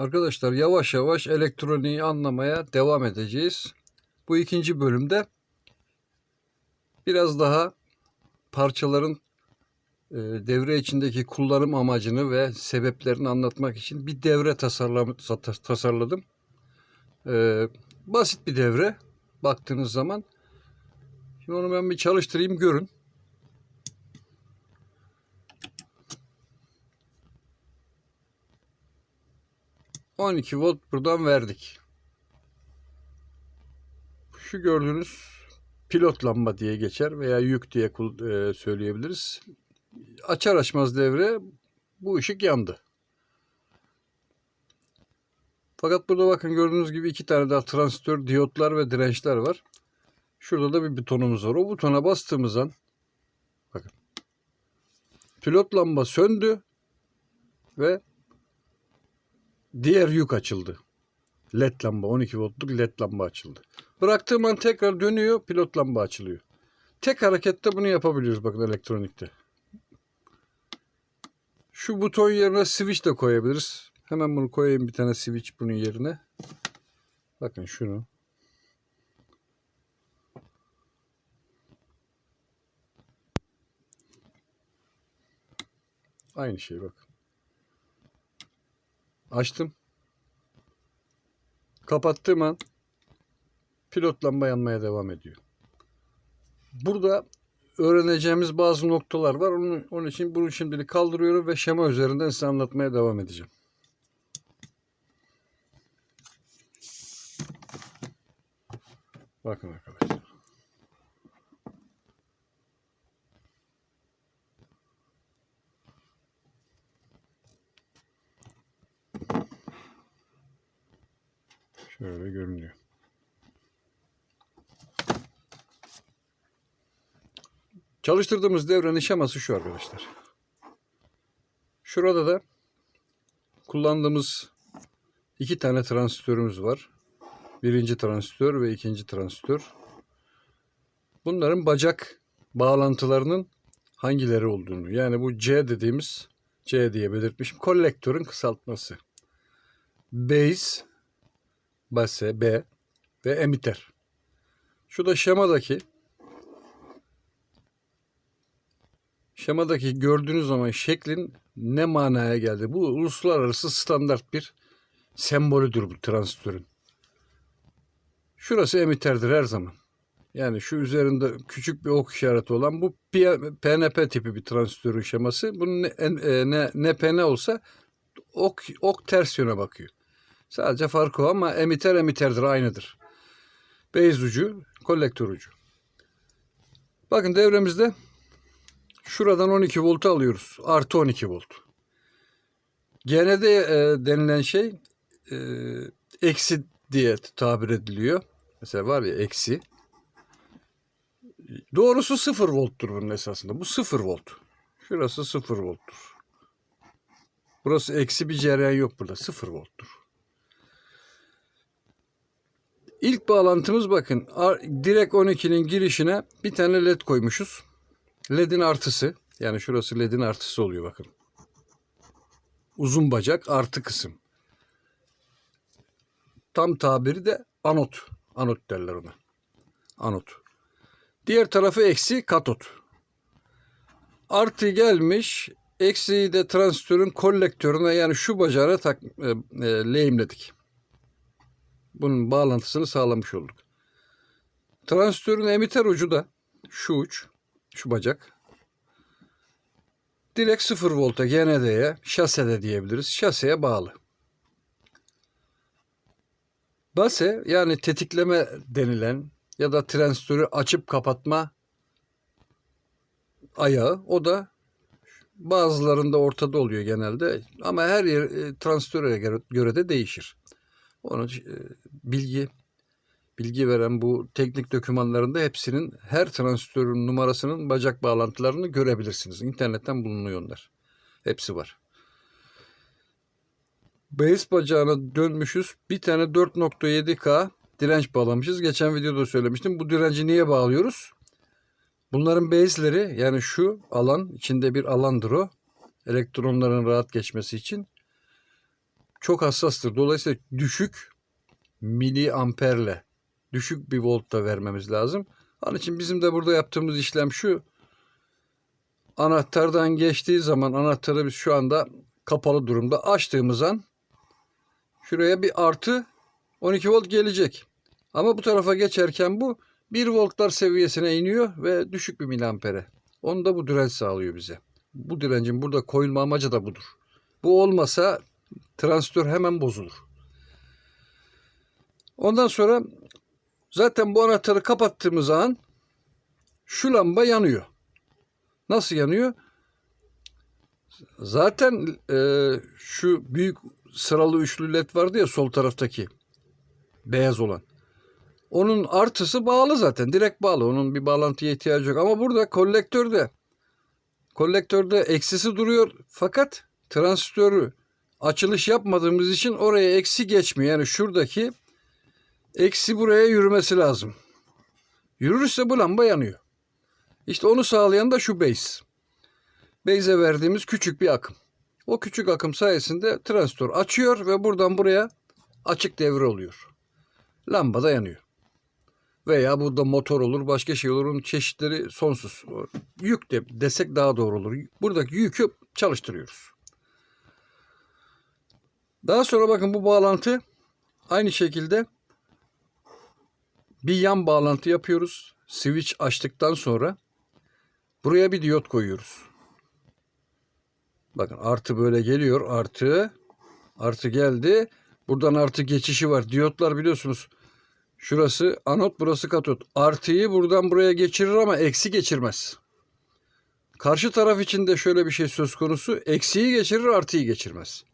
Arkadaşlar yavaş yavaş elektroniği anlamaya devam edeceğiz. Bu ikinci bölümde biraz daha parçaların e, devre içindeki kullanım amacını ve sebeplerini anlatmak için bir devre tasarladım. E, basit bir devre baktığınız zaman. Şimdi onu ben bir çalıştırayım görün. ...12 volt buradan verdik. Şu gördüğünüz pilot lamba diye geçer veya yük diye e, söyleyebiliriz. Açar açmaz devre bu ışık yandı. Fakat burada bakın gördüğünüz gibi iki tane daha transistör, diyotlar ve dirençler var. Şurada da bir butonumuz var. O butona bastığımız an bakın pilot lamba söndü ve diğer yük açıldı. LED lamba 12 voltluk LED lamba açıldı. Bıraktığım an tekrar dönüyor pilot lamba açılıyor. Tek harekette bunu yapabiliyoruz bakın elektronikte. Şu buton yerine switch de koyabiliriz. Hemen bunu koyayım bir tane switch bunun yerine. Bakın şunu. Aynı şey bak. Açtım. Kapattığım an pilot lamba yanmaya devam ediyor. Burada öğreneceğimiz bazı noktalar var. Onun, onun için bunu şimdilik kaldırıyorum ve şema üzerinden size anlatmaya devam edeceğim. Bakın arkadaşlar. Şöyle görünüyor. Çalıştırdığımız devrenin şeması şu arkadaşlar. Şurada da kullandığımız iki tane transistörümüz var. Birinci transistör ve ikinci transistör. Bunların bacak bağlantılarının hangileri olduğunu yani bu C dediğimiz C diye belirtmişim. Kolektörün kısaltması. Base, base, B ve emitter. Şu da şemadaki Şemadaki gördüğünüz zaman şeklin ne manaya geldi? Bu uluslararası standart bir sembolüdür bu transistörün. Şurası emitterdir her zaman. Yani şu üzerinde küçük bir ok işareti olan bu PNP tipi bir transistörün şeması. Bunun ne, e, ne, ne PN olsa ok, ok ters yöne bakıyor. Sadece farkı o ama emitter emitterdir aynıdır. Base ucu, kolektör ucu. Bakın devremizde Şuradan 12 volt alıyoruz. Artı 12 volt. GND e, denilen şey e, eksi diye tabir ediliyor. Mesela var ya eksi. Doğrusu 0 volttur bunun esasında. Bu 0 volt. Şurası 0 volttur. Burası eksi bir cereyan yok burada. 0 volttur. İlk bağlantımız bakın. Direkt 12'nin girişine bir tane led koymuşuz. LED'in artısı yani şurası LED'in artısı oluyor bakın. Uzun bacak artı kısım. Tam tabiri de anot. Anot derler ona. Anot. Diğer tarafı eksi katot. Artı gelmiş. Eksiyi de transistörün kolektörüne yani şu bacağına tak, e, e, lehimledik. Bunun bağlantısını sağlamış olduk. Transistörün emitter ucu da şu uç. Şu bacak. Direkt 0 volta GND'ye, şasede diyebiliriz. Şaseye bağlı. Base yani tetikleme denilen ya da transistörü açıp kapatma ayağı o da bazılarında ortada oluyor genelde ama her yer e, transistöre göre de değişir. Onu e, bilgi bilgi veren bu teknik dokümanlarında hepsinin her transistörün numarasının bacak bağlantılarını görebilirsiniz. İnternetten bulunuyor onlar. Hepsi var. Base bacağına dönmüşüz. Bir tane 4.7K direnç bağlamışız. Geçen videoda söylemiştim. Bu direnci niye bağlıyoruz? Bunların base'leri yani şu alan içinde bir alandır o. Elektronların rahat geçmesi için. Çok hassastır. Dolayısıyla düşük miliamperle düşük bir voltta vermemiz lazım. Onun için bizim de burada yaptığımız işlem şu. Anahtardan geçtiği zaman anahtarı biz şu anda kapalı durumda açtığımız an şuraya bir artı 12 volt gelecek. Ama bu tarafa geçerken bu 1 voltlar seviyesine iniyor ve düşük bir miliampere. Onu da bu direnç sağlıyor bize. Bu direncin burada koyulma amacı da budur. Bu olmasa transistör hemen bozulur. Ondan sonra zaten bu anahtarı kapattığımız an şu lamba yanıyor. Nasıl yanıyor? Zaten e, şu büyük sıralı üçlü led vardı ya sol taraftaki beyaz olan. Onun artısı bağlı zaten. Direkt bağlı. Onun bir bağlantıya ihtiyacı yok. Ama burada kolektörde kolektörde eksisi duruyor. Fakat transistörü açılış yapmadığımız için oraya eksi geçmiyor. Yani şuradaki eksi buraya yürümesi lazım. Yürürse bu lamba yanıyor. İşte onu sağlayan da şu base. Base'e verdiğimiz küçük bir akım. O küçük akım sayesinde transistör açıyor ve buradan buraya açık devre oluyor. Lamba da yanıyor. Veya burada motor olur, başka şey olur. Onun çeşitleri sonsuz. Yük de desek daha doğru olur. Buradaki yükü çalıştırıyoruz. Daha sonra bakın bu bağlantı aynı şekilde bir yan bağlantı yapıyoruz. Switch açtıktan sonra buraya bir diyot koyuyoruz. Bakın artı böyle geliyor. Artı. Artı geldi. Buradan artı geçişi var. Diyotlar biliyorsunuz. Şurası anot burası katot. Artıyı buradan buraya geçirir ama eksi geçirmez. Karşı taraf için de şöyle bir şey söz konusu. Eksiyi geçirir artıyı geçirmez.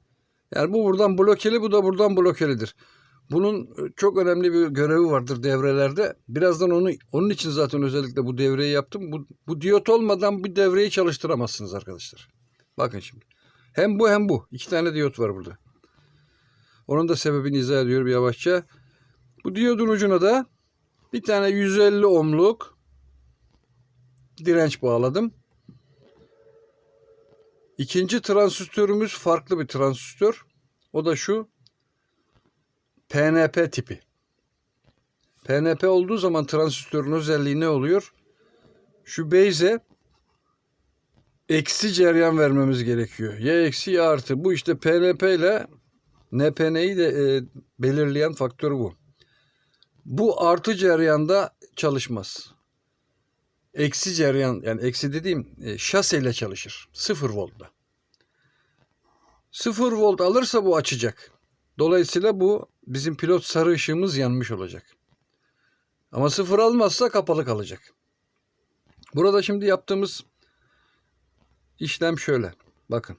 Yani bu buradan blokeli bu da buradan blokelidir. Bunun çok önemli bir görevi vardır devrelerde. Birazdan onu onun için zaten özellikle bu devreyi yaptım. Bu, bu diyot olmadan bu devreyi çalıştıramazsınız arkadaşlar. Bakın şimdi. Hem bu hem bu. İki tane diyot var burada. Onun da sebebini izah ediyorum yavaşça. Bu diyodun ucuna da bir tane 150 ohmluk direnç bağladım. İkinci transistörümüz farklı bir transistör. O da şu PNP tipi. PNP olduğu zaman transistörün özelliği ne oluyor? Şu base'e eksi cereyan vermemiz gerekiyor. Ya eksi ya artı. Bu işte PNP ile NPN'yi de e, belirleyen faktör bu. Bu artı cereyanda çalışmaz. Eksi cereyan yani eksi dediğim e, şaseyle çalışır. Sıfır voltla. Sıfır volt alırsa bu açacak. Dolayısıyla bu bizim pilot sarı ışığımız yanmış olacak. Ama sıfır almazsa kapalı kalacak. Burada şimdi yaptığımız işlem şöyle. Bakın.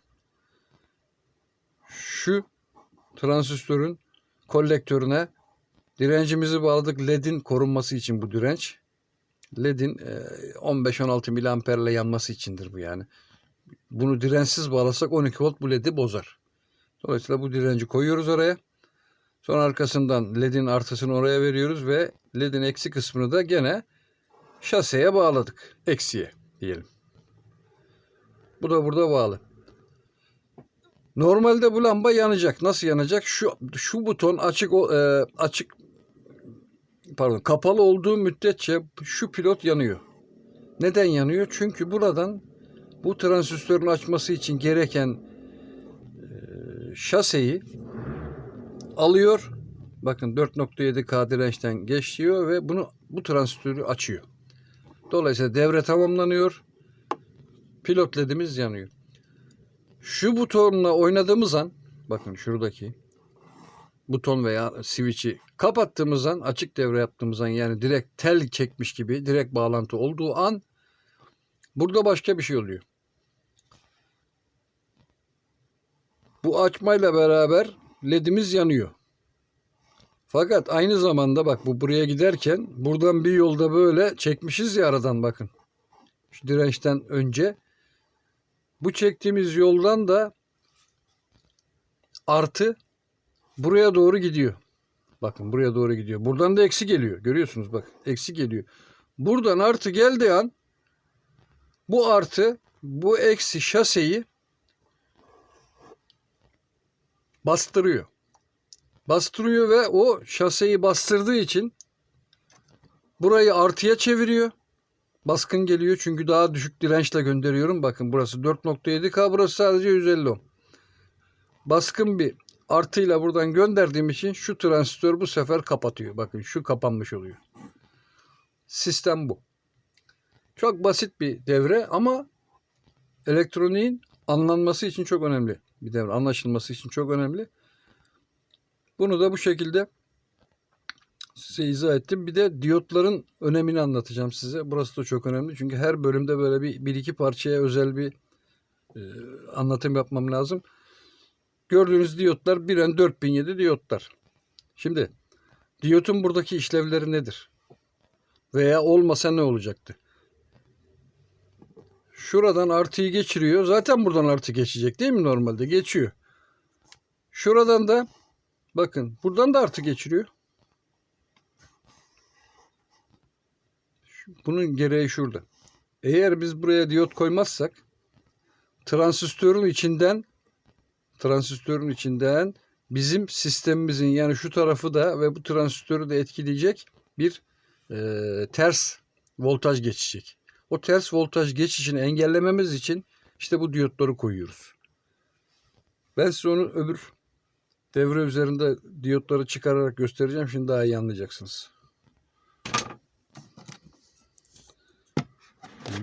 Şu transistörün kolektörüne direncimizi bağladık. LED'in korunması için bu direnç. LED'in 15-16 miliamperle yanması içindir bu yani. Bunu dirençsiz bağlasak 12 volt bu LED'i bozar. Dolayısıyla bu direnci koyuyoruz oraya. Sonra arkasından LED'in artısını oraya veriyoruz ve LED'in eksi kısmını da gene şaseye bağladık. Eksiye diyelim. Bu da burada bağlı. Normalde bu lamba yanacak. Nasıl yanacak? Şu şu buton açık e, açık pardon kapalı olduğu müddetçe şu pilot yanıyor. Neden yanıyor? Çünkü buradan bu transistörün açması için gereken şaseyi alıyor. Bakın 4.7K dirençten geçiyor ve bunu bu transistörü açıyor. Dolayısıyla devre tamamlanıyor. Pilot ledimiz yanıyor. Şu butonla oynadığımız an bakın şuradaki buton veya switch'i kapattığımız an açık devre yaptığımız an yani direkt tel çekmiş gibi direkt bağlantı olduğu an burada başka bir şey oluyor. Bu açmayla beraber ledimiz yanıyor. Fakat aynı zamanda bak bu buraya giderken buradan bir yolda böyle çekmişiz ya aradan bakın. Şu dirençten önce. Bu çektiğimiz yoldan da artı buraya doğru gidiyor. Bakın buraya doğru gidiyor. Buradan da eksi geliyor. Görüyorsunuz bak eksi geliyor. Buradan artı geldiği an bu artı bu eksi şaseyi bastırıyor. Bastırıyor ve o şaseyi bastırdığı için burayı artıya çeviriyor. Baskın geliyor çünkü daha düşük dirençle gönderiyorum. Bakın burası 4.7K burası sadece 150 ohm. Baskın bir artıyla buradan gönderdiğim için şu transistör bu sefer kapatıyor. Bakın şu kapanmış oluyor. Sistem bu. Çok basit bir devre ama elektroniğin anlanması için çok önemli bir devre. Anlaşılması için çok önemli. Bunu da bu şekilde size izah ettim. Bir de diyotların önemini anlatacağım size. Burası da çok önemli. Çünkü her bölümde böyle bir, bir iki parçaya özel bir e, anlatım yapmam lazım. Gördüğünüz diyotlar 1N 4007 diyotlar. Şimdi diyotun buradaki işlevleri nedir? Veya olmasa ne olacaktı? Şuradan artıyı geçiriyor. Zaten buradan artı geçecek değil mi normalde? Geçiyor. Şuradan da bakın buradan da artı geçiriyor. Bunun gereği şurada. Eğer biz buraya diyot koymazsak transistörün içinden transistörün içinden bizim sistemimizin yani şu tarafı da ve bu transistörü de etkileyecek bir e, ters voltaj geçecek. O ters voltaj geçişini engellememiz için işte bu diyotları koyuyoruz. Ben size onu öbür devre üzerinde diyotları çıkararak göstereceğim. Şimdi daha iyi anlayacaksınız.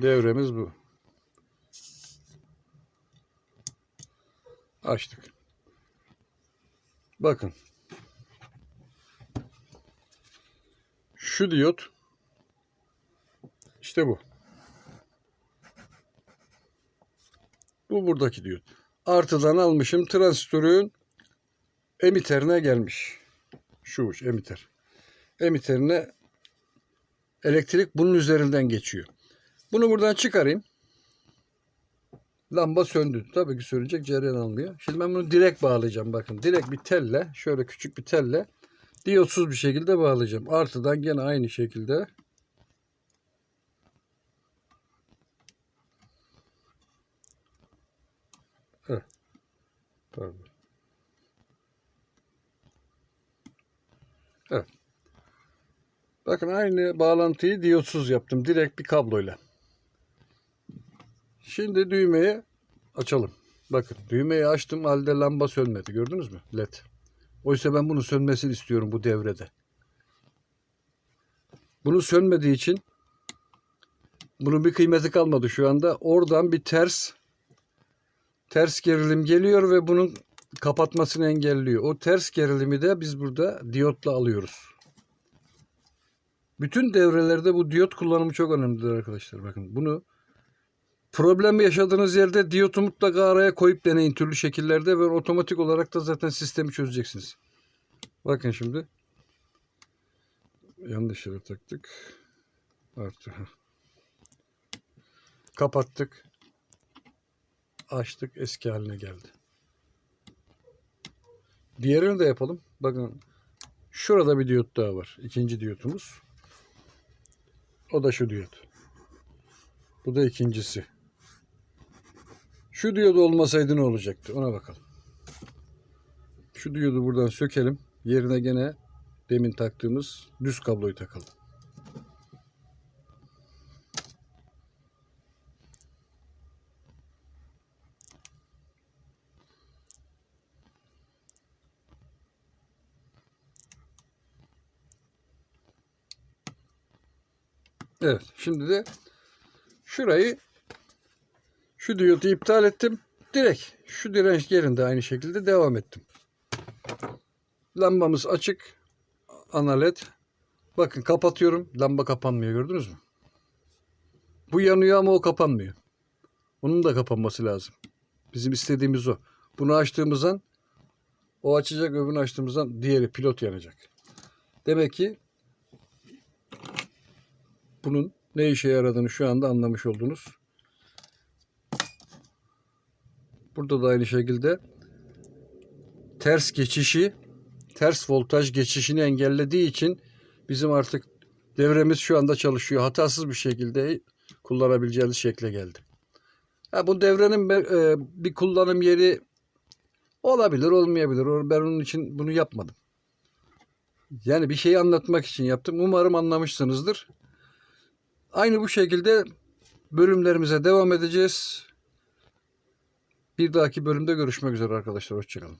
Devremiz bu. Açtık. Bakın. Şu diyot işte bu. Bu buradaki diyot. Artıdan almışım transistörün emiterine gelmiş. Şu uç emiter. Emiterine elektrik bunun üzerinden geçiyor. Bunu buradan çıkarayım. Lamba söndü. Tabii ki sönecek cereyan almıyor. Şimdi ben bunu direkt bağlayacağım. Bakın direkt bir telle şöyle küçük bir telle diyotsuz bir şekilde bağlayacağım. Artıdan gene aynı şekilde Heh. Pardon. Evet. Bakın aynı bağlantıyı diyotsuz yaptım. Direkt bir kabloyla. Şimdi düğmeyi açalım. Bakın düğmeyi açtım halde lamba sönmedi. Gördünüz mü? LED. Oysa ben bunu sönmesini istiyorum bu devrede. Bunu sönmediği için bunun bir kıymeti kalmadı şu anda. Oradan bir ters ters gerilim geliyor ve bunun kapatmasını engelliyor. O ters gerilimi de biz burada diyotla alıyoruz. Bütün devrelerde bu diyot kullanımı çok önemlidir arkadaşlar. Bakın bunu problem yaşadığınız yerde diyotu mutlaka araya koyup deneyin türlü şekillerde ve otomatik olarak da zaten sistemi çözeceksiniz. Bakın şimdi. Yanlış yere taktık. Artı. Kapattık. Açtık. Eski haline geldi. Diğerini de yapalım. Bakın. Şurada bir diyot daha var. İkinci diyotumuz. O da şu diyot. Bu da ikincisi. Şu diyodu olmasaydı ne olacaktı? Ona bakalım. Şu diyodu buradan sökelim. Yerine gene demin taktığımız düz kabloyu takalım. Evet. Şimdi de şurayı şu diyodu iptal ettim. Direkt şu direnç yerinde aynı şekilde devam ettim. Lambamız açık. Ana led. Bakın kapatıyorum. Lamba kapanmıyor gördünüz mü? Bu yanıyor ama o kapanmıyor. Onun da kapanması lazım. Bizim istediğimiz o. Bunu açtığımızdan o açacak öbürünü açtığımızdan diğeri pilot yanacak. Demek ki bunun ne işe yaradığını şu anda anlamış oldunuz. Burada da aynı şekilde ters geçişi, ters voltaj geçişini engellediği için bizim artık devremiz şu anda çalışıyor. Hatasız bir şekilde kullanabileceğiniz şekle geldi. Ha, bu devrenin e, bir kullanım yeri Olabilir, olmayabilir. Ben onun için bunu yapmadım. Yani bir şeyi anlatmak için yaptım. Umarım anlamışsınızdır. Aynı bu şekilde bölümlerimize devam edeceğiz. Bir dahaki bölümde görüşmek üzere arkadaşlar. Hoşçakalın.